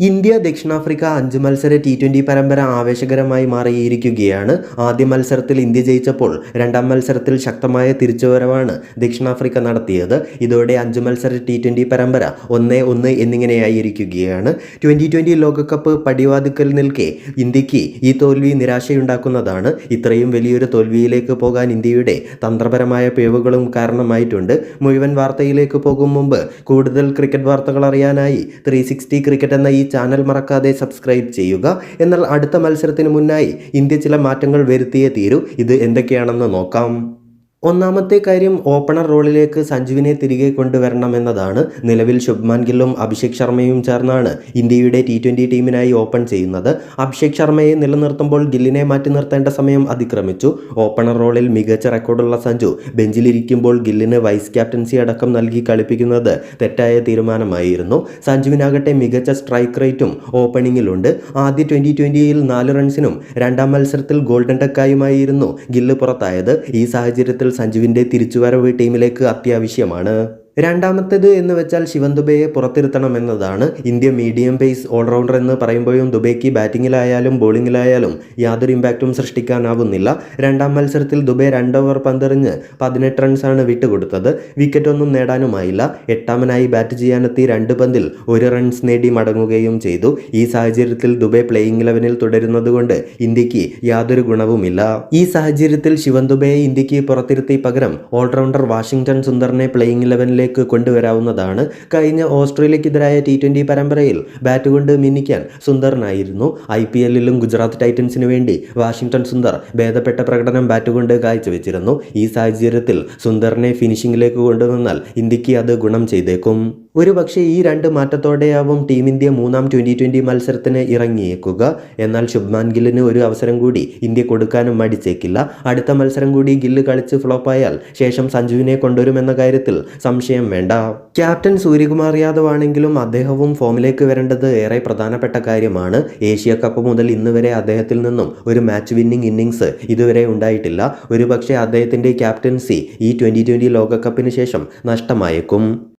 India ദക്ഷിണാഫ്രിക്ക അഞ്ച് മത്സര ടി ട്വന്റി പരമ്പര ആവേശകരമായി മാറിയിരിക്കുകയാണ്. ആദ്യ മത്സരത്തിൽ ഇന്ത്യ ജയിച്ചപ്പോൾ രണ്ടാം മത്സരത്തിൽ ശക്തമായ തിരിച്ചുവരവാണ് ദക്ഷിണാഫ്രിക്ക നടത്തിയത്. ഇതോടെ അഞ്ച് മത്സര ടി ട്വന്റി പരമ്പര ഒന്ന് ഒന്ന് എന്നിങ്ങനെയായിരിക്കുകയാണ്. ട്വന്റി ട്വന്റി ലോകകപ്പ് പടിവാതുക്കൽ നിൽക്കെ ഇന്ത്യയ്ക്ക് ഈ തോൽവി നിരാശയുണ്ടാക്കുന്നതാണ്. ഇത്രയും വലിയൊരു തോൽവിയിലേക്ക് പോകാൻ ഇന്ത്യയുടെ തന്ത്രപരമായ പിഴവുകളും കാരണമായിട്ടുണ്ട്. മുഴുവൻ വാർത്തയിലേക്ക് പോകും മുമ്പ് കൂടുതൽ ക്രിക്കറ്റ് വാർത്തകൾ അറിയാനായി ത്രീ സിക്സ്റ്റി ക്രിക്കറ്റ് എന്ന ഈ ചാനൽ മറക്കാതെ സബ്സ്ക്രൈബ് ചെയ്യുക. എന്നാൽ അടുത്ത മത്സരത്തിന് മുന്നായി ഇന്ത്യ ചില മാറ്റങ്ങൾ വരുത്തിയേ തീരൂ. ഇത് എന്തൊക്കെയാണെന്ന് നോക്കാം. ഒന്നാമത്തെ കാര്യം ഓപ്പണർ റോളിലേക്ക് സഞ്ജുവിനെ തിരികെ കൊണ്ടുവരണമെന്നതാണ്. നിലവിൽ ശുഭ്മാൻ ഗില്ലും അഭിഷേക് ശർമ്മയും ചേർന്നാണ് ഇന്ത്യയുടെ ടി ട്വന്റി ടീമിനായി ഓപ്പൺ ചെയ്യുന്നത്. അഭിഷേക് ശർമ്മയെ നിലനിർത്തുമ്പോൾ ഗില്ലിനെ മാറ്റി നിർത്തേണ്ട സമയം അതിക്രമിച്ചു. ഓപ്പണർ റോളിൽ മികച്ച റെക്കോർഡുള്ള സഞ്ജു ബെഞ്ചിലിരിക്കുമ്പോൾ ഗില്ലിന് വൈസ് ക്യാപ്റ്റൻസി അടക്കം നൽകി കളിപ്പിക്കുന്നത് തെറ്റായ തീരുമാനമായിരുന്നു. സഞ്ജുവിനാകട്ടെ മികച്ച സ്ട്രൈക്ക് റേറ്റും ഓപ്പണിങ്ങിലുണ്ട്. ആദ്യ ട്വന്റി ട്വന്റിയിൽ നാല് റൺസിനും രണ്ടാം മത്സരത്തിൽ ഗോൾഡൻ ടക്കായുമായിരുന്നു ഗില്ല് പുറത്തായത്. ഈ സാഹചര്യത്തിൽ സഞ്ജുവിന്റെ തിരിച്ചുവരവ് ടീമിലേക്ക് അത്യാവശ്യമാണ്. രണ്ടാമത്തേത് എന്ന് വെച്ചാൽ ശിവൻ ദുബെയെ പുറത്തിരുത്തണമെന്നതാണ്. ഇന്ത്യ മീഡിയം പേസ് ഓൾറൗണ്ടർ എന്ന് പറയുമ്പോഴും ദുബൈക്ക് ബാറ്റിങ്ങിലായാലും ബോളിങ്ങിലായാലും യാതൊരു ഇമ്പാക്റ്റും സൃഷ്ടിക്കാനാവുന്നില്ല. രണ്ടാം മത്സരത്തിൽ ദുബൈ രണ്ട് ഓവർ പന്തെറിഞ്ഞ് പതിനെട്ട് റൺസാണ് വിട്ടുകൊടുത്തത്. വിക്കറ്റൊന്നും നേടാനുമായില്ല. എട്ടാമനായി ബാറ്റ് ചെയ്യാനെത്തി രണ്ട് പന്തിൽ ഒരു റൺസ് നേടി മടങ്ങുകയും ചെയ്തു. ഈ സാഹചര്യത്തിൽ ദുബൈ പ്ലേയിങ് ഇലവനിൽ തുടരുന്നതുകൊണ്ട് ഇന്ത്യയ്ക്ക് യാതൊരു ഗുണവുമില്ല. ഈ സാഹചര്യത്തിൽ ശിവൻ ദുബൈയെ ഇന്ത്യയ്ക്ക് പുറത്തിരുത്തി പകരം ഓൾറൗണ്ടർ വാഷിംഗ്ടൺ സുന്ദറിനെ പ്ലേയിങ് ഇലവനിലേക്ക് കൊണ്ടുവരാവുന്നതാണ്. കഴിഞ്ഞ ഓസ്ട്രേലിയക്കെതിരായ ടി ട്വന്റി പരമ്പരയിൽ ബാറ്റ് കൊണ്ട് മിന്നിക്കാൻ സുന്ദറിനായിരുന്നു ഐ പി എല്ലിലും ഗുജറാത്ത് ടൈറ്റൻസിന് വേണ്ടി വാഷിംഗ്ടൺ സുന്ദർ ഭേദപ്പെട്ട പ്രകടനം ബാറ്റ് കൊണ്ട് കാഴ്ചവെച്ചിരുന്നു. ഈ സാഹചര്യത്തിൽ സുന്ദറിനെ ഫിനിഷിംഗിലേക്ക് കൊണ്ടുവന്നാൽ ഇന്ത്യയ്ക്ക് അത് ഗുണം ചെയ്തേക്കും. ഒരു പക്ഷേ ഈ രണ്ട് മാറ്റത്തോടെയാവും ടീം ഇന്ത്യ മൂന്നാം ട്വന്റി ട്വന്റി മത്സരത്തിന് ഇറങ്ങിയേക്കുക. എന്നാൽ ശുഭ്മാൻ ഗില്ലിന് ഒരു അവസരം കൂടി ഇന്ത്യ കൊടുക്കാനും മടിച്ചേക്കില്ല. അടുത്ത മത്സരം കൂടി ഗില്ല് കളിച്ച് ഫ്ലോപ്പായാൽ ശേഷം സഞ്ജുവിനെ കൊണ്ടുവരുമെന്ന കാര്യത്തിൽ സംശയം വേണ്ട. ക്യാപ്റ്റൻ സൂര്യകുമാർ യാദവ് ആണെങ്കിലും അദ്ദേഹവും ഫോമിലേക്ക് വരേണ്ടത് ഏറെ പ്രധാനപ്പെട്ട കാര്യമാണ്. ഏഷ്യ കപ്പ് മുതൽ ഇന്ന് വരെ അദ്ദേഹത്തിൽ നിന്നും ഒരു മാച്ച് വിന്നിംഗ് ഇന്നിങ്സ് ഇതുവരെ ഉണ്ടായിട്ടില്ല. ഒരു പക്ഷേ അദ്ദേഹത്തിന്റെ ക്യാപ്റ്റൻസി ഈ ട്വന്റി ട്വന്റി ലോകകപ്പിന് ശേഷം നഷ്ടമായേക്കും.